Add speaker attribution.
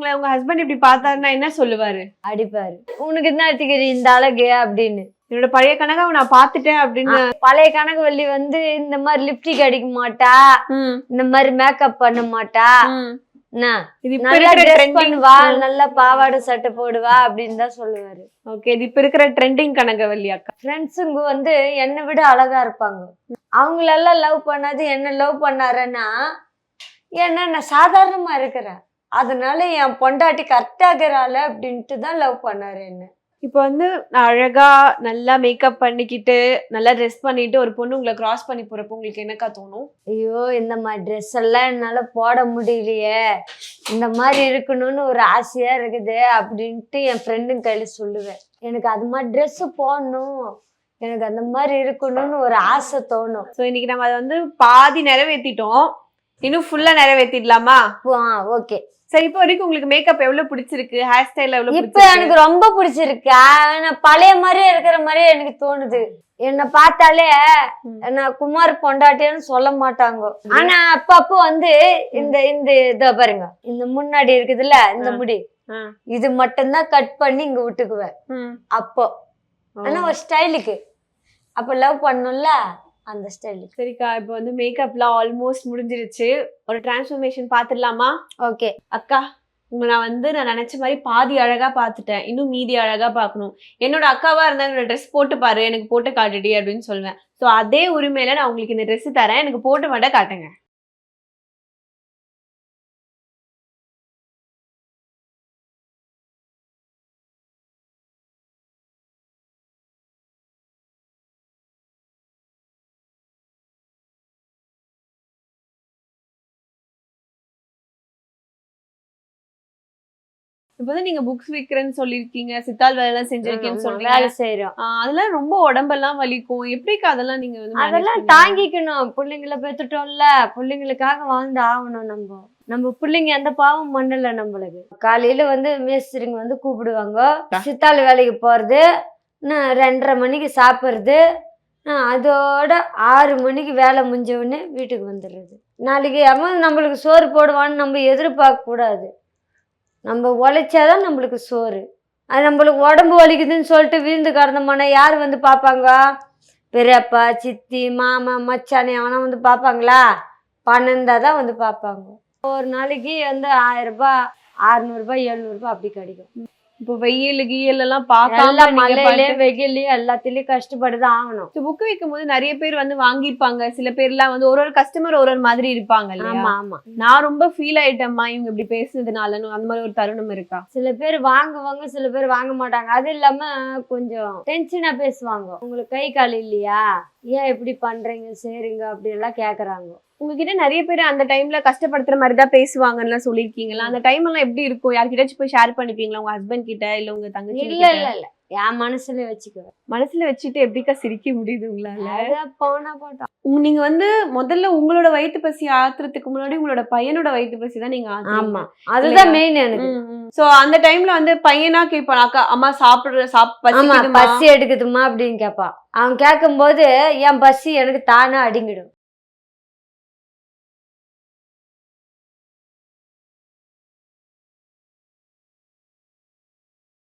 Speaker 1: உங்களை உங்க ஹஸ்பண்ட் இப்படி பார்த்தாருன்னா என்ன சொல்லுவாரு?
Speaker 2: அடிப்பாரு. உனக்கு என்ன எடுத்துக்கிறீ இந்த அழகு அப்படின்னு.
Speaker 1: என்னோட பழைய கனகாவை நான் பார்த்துட்டேன் அப்படின்னு.
Speaker 2: பழைய கணக்குவள்ளி வந்து இந்த மாதிரி லிப்டிக் அடிக்க மாட்டா? இந்த மாதிரி மேக்கப் பண்ண மாட்டா. என்ன? நல்லா ட்ரெஸ் பண்ணுவா? நல்லா பாவாடை சட்டை போடுவா? அப்படின்னு தான் சொல்லுவாரு.
Speaker 1: ஓகே இது இப்ப இருக்கிற ட்ரெண்டிங் கனகவல்லி அக்கா.
Speaker 2: ஃப்ரெண்ட்ஸுங்க வந்து என்னை விட அழகா இருப்பாங்க. அவங்களெல்லாம் லவ் பண்ணாது என்ன லவ் பண்ணாருன்னா ஏன்னா நான் சாதாரணமா இருக்கிறேன். அதனால என் பொண்டாட்டி கரெக்டாகிறாள் அப்படின்ட்டு தான் லவ் பண்ணாரு என்ன.
Speaker 1: இப்போ வந்து அழகா நல்லா மேக்கப் பண்ணிக்கிட்டு நல்லா ட்ரெஸ் பண்ணிட்டு ஒரு பொண்ணு உங்களை கிராஸ் பண்ணி போறப்போ உங்களுக்கு என்னக்கா தோணும்?
Speaker 2: ஐயோ இந்த மாதிரி ட்ரெஸ் எல்லாம் என்னால போட முடியலையே. இந்த மாதிரி இருக்கணும்னு ஒரு ஆசையா இருக்குது அப்படின்ட்டு என் ஃப்ரெண்டுங்க கையில சொல்லுவேன். எனக்கு அது மாதிரி ட்ரெஸ் போடணும். எனக்கு அந்த மாதிரி இருக்கணும்னு ஒரு ஆசை தோணும்.
Speaker 1: ஸோ இன்னைக்கு நம்ம அதை வந்து பாதி நிறைவேத்திட்டோம். இன்னும் ஃபுல்லா நிறைவேத்திடலாமா?
Speaker 2: ஓகே
Speaker 1: சரி இப்போ வரைக்கும் உங்களுக்கு மேக்கப் எவ்வளவு பிடிச்சிருக்கு? ஹேர் ஸ்டைல் எவ்வளவு
Speaker 2: இப்ப எனக்கு ரொம்ப பிடிச்சிருக்கு. ஆனா பழைய மாதிரியே இருக்கிற மாதிரியே எனக்கு தோணுது. என்னை பார்த்தாலே. நான் குமார் பொண்டாட்டின்னு சொல்ல மாட்டாங்க. ஆனா அப்பப்போ வந்து இந்த இந்த இத பாருங்க. இந்த முன்னாடி இருக்குதுல்ல இந்த. முடி. இது மட்டும்தான் கட் பண்ணி இங்க விட்டுக்குவேன். அப்போ. ஆனா ஒரு ஸ்டைலுக்கு அப்ப லவ் பண்ணும்ல? அந்த ஸ்டைலுக்கு
Speaker 1: சரிக்கா இப்போ வந்து மேக்கப்லாம் ஆல்மோஸ்ட் முடிஞ்சிருச்சு. ஒரு டிரான்ஸ்ஃபர்மேஷன் பார்த்துடலாமா
Speaker 2: ஓகே
Speaker 1: அக்கா உங்களை நான் வந்து நான் நினைச்ச மாதிரி பாதி அழகா பார்த்துட்டேன் இன்னும் மீதி அழகா பார்க்கணும் என்னோட அக்காவா இருந்தா என்னோட ட்ரெஸ் போட்டு பாரு. எனக்கு போட்டு காட்டுடி அப்படின்னு சொல்லுவேன். ஸோ அதே உரிமையில நான் உங்களுக்கு இந்த Dress தரேன். எனக்கு போட்டு மட்டும் காட்டுங்க. இப்போ வந்து நீங்க புக்ஸ் விற்கிறேன்னு சொல்லியிருக்கீங்க சித்தால் வேலை எல்லாம் செஞ்சிருக்கேன்னு சொல்றீங்க.
Speaker 2: வேலை செய்யறோம்
Speaker 1: அதெல்லாம் ரொம்ப உடம்பெல்லாம் வலிக்கும். எப்படிக்கா அதெல்லாம் நீங்க வந்து
Speaker 2: அதெல்லாம்? தாங்கிக்கணும். பிள்ளைங்கள பெத்துட்டோம்ல பிள்ளைங்களுக்காக வாழ்ந்து ஆகணும் நம்ம. நம்ம பிள்ளைங்க எந்த பாவம் பண்ணல நம்மளுக்கு. காலையில வந்து மேஸ்திரிங்க வந்து கூப்பிடுவாங்க. சித்தாள் வேலைக்கு போறது ரெண்டரை மணிக்கு சாப்பிட்றது அதோட ஆறு மணிக்கு வேலை முடிஞ்ச உடனே வீட்டுக்கு வந்துடுறது. நாளைக்கு அவன் நம்மளுக்கு சோறு போடுவான்னு நம்ம எதிர்பார்க்க கூடாது நம்ம உழைச்சாதான் நம்மளுக்கு சோறு. அது நம்மளுக்கு உடம்பு வலிக்குதுன்னு சொல்லிட்டு வீழ்ந்து கிடந்தோம்னா யார் வந்து பார்ப்பாங்க? பெரியப்பா சித்தி மாமா மச்சானே அவனா வந்து பார்ப்பாங்களா? பணம் தான் வந்து பார்ப்பாங்க. ஒரு நாளைக்கு வந்து ஆயிரம் ரூபாய் அறுநூறுபா எழுநூறுபா அப்படி கிடைக்கும்.
Speaker 1: இப்போ வெயில் கீயல் எல்லாம் பார்க்காம
Speaker 2: எல்லாம் மழையிலயும் வெயிலையும் எல்லாத்துலயும் கஷ்டப்பட்டு தான் ஆகணும்.
Speaker 1: புக் வைக்கும் போது நிறைய பேர் வந்து வாங்கிப்பாங்க சில பேர்லாம் வந்து ஒரு ஒரு கஸ்டமர் ஒரு ஒரு மாதிரி இருப்பாங்க
Speaker 2: ஆமா ஆமா.
Speaker 1: நான் ரொம்ப ஃபீல் ஆயிட்டேம்மா இவங்க இப்படி பேசுனதுனால அந்த மாதிரி ஒரு தருணம் இருக்கா?
Speaker 2: சில பேர் வாங்குவாங்க சில பேர் வாங்க மாட்டாங்க. அது இல்லாம கொஞ்சம் டென்ஷனா பேசுவாங்க. உங்களுக்கு கை கால் இல்லையா? ஏன் இப்படி பண்றீங்க? சரிங்க அப்படி எல்லாம் கேக்குறாங்க.
Speaker 1: உங்ககிட்ட நிறைய பேர் அந்த டைம்ல கஷ்டப்படுத்துற மாதிரி தான் பேசுவாங்கன்னு சொல்லியிருக்கீங்களா? அந்த டைம் எல்லாம் எப்படி இருக்கும்? யார்கிட்டயாச்சும் போய் ஷேர் பண்ணிப்பீங்களா? உங்க ஹஸ்பண்ட் கிட்ட இல்ல உங்க தங்கச்சி
Speaker 2: இல்ல இல்ல இல்ல. என் மனசுல வச்சுக்குவேன்.
Speaker 1: மனசுல வச்சுட்டு எப்படிக்கா சிரிக்க முடியுது உங்களால?
Speaker 2: போனா போட்டோம்.
Speaker 1: நீங்க வந்து முதல்ல உங்களோட வயிற்று பசி ஆத்துறதுக்கு முன்னாடி உங்களோட பையனோட வயிற்று பசி தான் நீங்க
Speaker 2: ஆமா. அதுதான் மெயின் எனக்கு.
Speaker 1: சோ அந்த டைம்ல வந்து பையனா கேட்பான் அக்கா அம்மா சாப்பிடுற சாப்
Speaker 2: ஆமா
Speaker 1: பசிக்குதுமா
Speaker 2: பசி எடுக்குதுமா அப்படின்னு கேட்பான் அவன் கேட்கும்போது என் பசி எனக்கு தானா அடங்கிடும்.